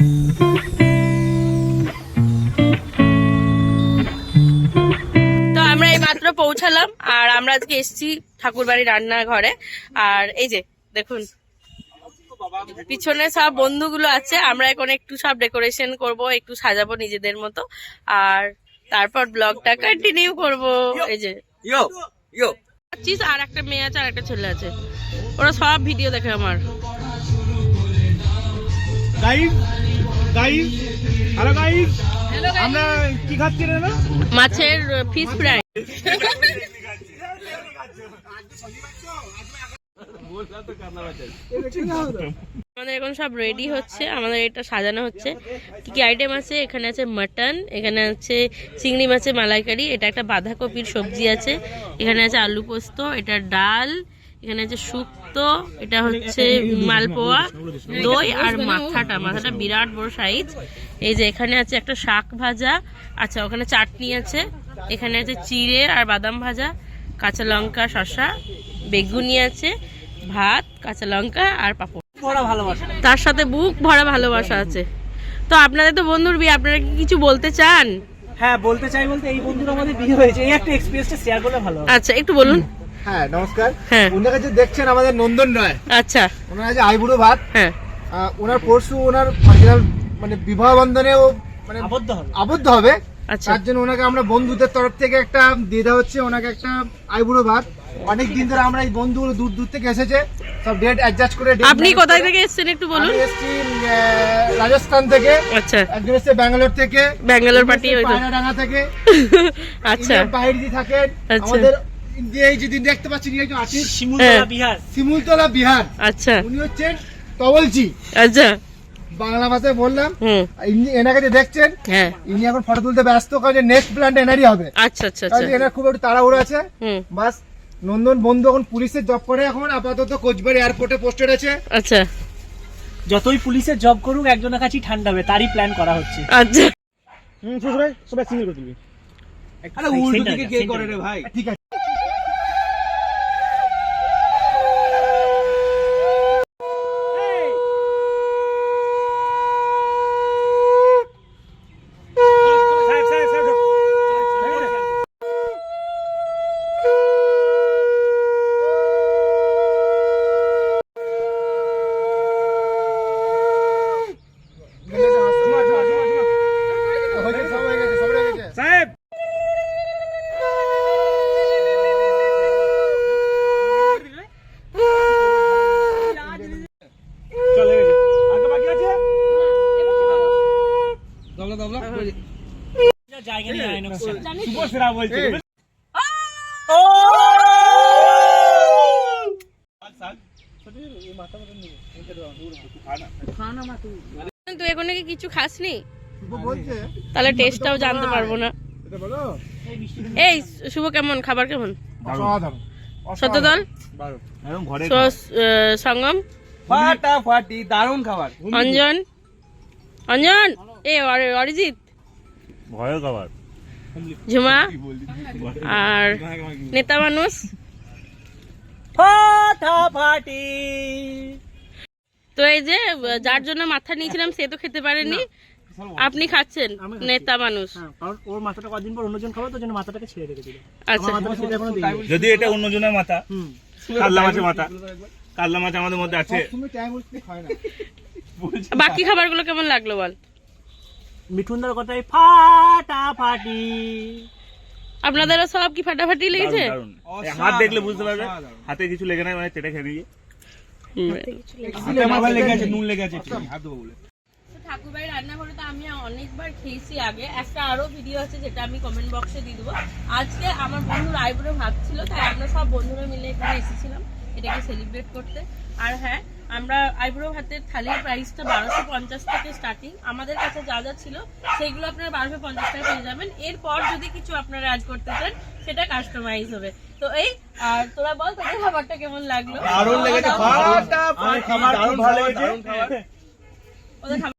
তো আমরা এই মাত্র পৌঁছালাম আর আমরা আজকে এসেছি ঠাকুর রান্নার ঘরে। আর এই যে দেখুন পিছনে সব বন্ধুগুলো আছে আমরা এখন একটু সব ডেকোরেশন করব একটু সাজাবো নিজেদের মতো। আর তারপর ব্লগটা কন্টিনিউ করব। এই যে আর একটা মেয়ে আছে আর একটা ছেলে আছে। ওরা সব ভিডিও দেখে আমার। গাইস হ্যালো গাইস আমরা কি খাচ্ছি রে না? মাছের ফিশ ফ্রাই আমাদের এখন সব রেডি হচ্ছে। আমাদের এটা সাজানো হচ্ছে। কি কি আইটেম আছে? এখানে আছে মাটন এখানে আছে চিংড়ি মাছের মালাইকারি এটা একটা বাঁধাকপির সবজি আছে। এখানে আছে আলু পোস্ত এটা ডাল এখানে আছে শুক্তো এটা হচ্ছে মালপোয়া দই আর মাথাটা মাথাটা বিরাট বড় সাইজ এই যে এখানে আছে একটা শাক ভাজা। আচ্ছা ওখানে চাটনি আছে। এখানে আছে চিড়ে আর বাদাম ভাজা কাঁচা লঙ্কা শসা বেগুনি আছে ভাত কাঁচা লঙ্কা আর পাপড়। বড় ভালোবাসা। তার সাথে বুক ভরা ভালোবাসা আছে। তো আপনাদের তো বন্ধুর বিয়ে আপনারা কি কিছু বলতে চান? হ্যাঁ বলতে চাই বলতে এই বন্ধুর আমাদের বিয়ে হয়েছে। এই একটা এক্সপিরিয়েন্সটা শেয়ার করলে ভালো আচ্ছা একটু বলুন। হ্যাঁ নমস্কার। হ্যাঁ। ওনাকে যে দেখছেন আমাদের নন্দন নয় আচ্ছা। ওনার আছে আইবুড়ো ভাত। হ্যাঁ। ওনার পরশু ওনার মানে বিবাহ বন্ধনে ও মানে আবদ্ধ হবে। আবদ্ধ হবে। আচ্ছা। তার জন্য ওনাকে আমরা বন্ধুদের তরফ থেকে একটা দিয়ে দেওয়া হচ্ছে। ওনাকে একটা আইবুড়ো ভাত। অনেক দিন ধরে আমরা এই বন্ধুগুলো দূর দূর থেকে এসেছে। সব ডেট অ্যাডজাস্ট করে আপনি কোথায় থেকে এসেছেন একটু বলুন? এসেছি আহ, রাজস্থান থেকে। আচ্ছা। একজন এসছে ব্যাঙ্গালোর থেকে। ব্যাঙ্গালোর পার্টি ওই পায়রাডাঙ্গা থেকে। আচ্ছা। বাইরে দিয়ে থাকেন। আচ্ছা। আমাদের এই যে দিন দেখতে পাচ্ছেন একজন আছেন শিমুলতলা হ্যাঁ। বিহার। শিমুলতলা বিহার। আচ্ছা। উনি হচ্ছেন তবলজি। আচ্ছা। বাংলা ভাষায় বললাম। এনাকে যে দেখছেন হ্যাঁ। ইনি এখন ফটো তুলতে ব্যস্ত কারণ নেক্সট প্ল্যান্ট এনারই হবে। আচ্ছা আচ্ছা আচ্ছা। এনার খুব একটু তাড়াহুড়ো আছে। বাস নন্দন বন্ধু এখন পুলিশের জব করে এখন আপাতত কোচবিহার এয়ারপোর্টে পোস্টেড আছে। আচ্ছা। যতই পুলিশের জব করুক একজনের কাছেই ঠান্ডা হবে তারই প্ল্যান করা হচ্ছে। আচ্ছা। হুম সবাই সবাই সিঙ্গেল করে তুলবি আরে উল্টো দিকে কে করে রে ভাই? ঠিক আছে হয়ে গেছে, সব হয়ে গেছে, সব হয়ে গেছে। সাহেব চলে গেছে আগে বাকি আছে জায়গা তুই। এখন কি কিছু খাসনি? তাহলে টেস্টটাও জানতে পারব না। এই শুভ কেমন? খাবার কেমন। সত্যদল? সঙ্গম? ফাটাফাটি দারুণ খাবার। অঞ্জন? অঞ্জন? এ অরি- অরিজিৎ। ভয় খাবার। ঝুমা আর নেতা মানুষ। ফাটাফাটি তো এই যে যার জন্য মাথা নিয়েছিলাম সে তো খেতে পারেনি। আপনি খাচ্ছেন নেতা মানুষ। হ্যাঁ কারণ ওর মাথাটা কদিন পর অন্যজন খাবে তো জন্য মাথাটাকে ছেড়ে রেখে দিল আচ্ছা। যদি এটা অন্যজনের মাথা কাল্লা মাছের মাথা কাল্লা মাছ আমাদের মধ্যে আছে। বাকি খাবারগুলো কেমন লাগল বল? মিঠুনদার কথাই ফাটাফাটি। আপনাদেরও সব কি ফাটাফাটি লেগেছে? দারুণ, দারুণ। এই হাত দেখলে বুঝতে পারবে হাতে কিছু লেগে নাই মানে চেটে খেয়ে দিয়ে হুম। নুন লেগে আছে ঠাকুরবাড়ি রান্নাঘরে তো আমি অনেকবার খেয়েছি আগে। একটা আরও ভিডিও আছে যেটা আমি কমেন্ট বক্সে দিয়ে দেবো। আজকে আমার বন্ধুর আইবুড়ো ভাত ছিল তাই আমরা সব বন্ধুরা মিলে এখানে এসেছিলাম এটাকে সেলিব্রেট করতে। আর হ্যাঁ আমরা আইব্রো হাতের থালির প্রাইসটা বারোশো পঞ্চাশ থেকে স্টার্টিং আমাদের কাছে যা যা ছিল সেগুলো আপনারা বারোশো পঞ্চাশ টাকা পেয়ে যাবেন। এরপর যদি কিছু আপনারা অ্যাড করতে চান সেটা কাস্টমাইজ হবে। তো এই আর তোরা বল তোদের খাবারটা কেমন লাগল? দারুণ লেগেছে। দাও। ফাটাফাটি দারুণ ভালো লেগেছে ওদের খাবার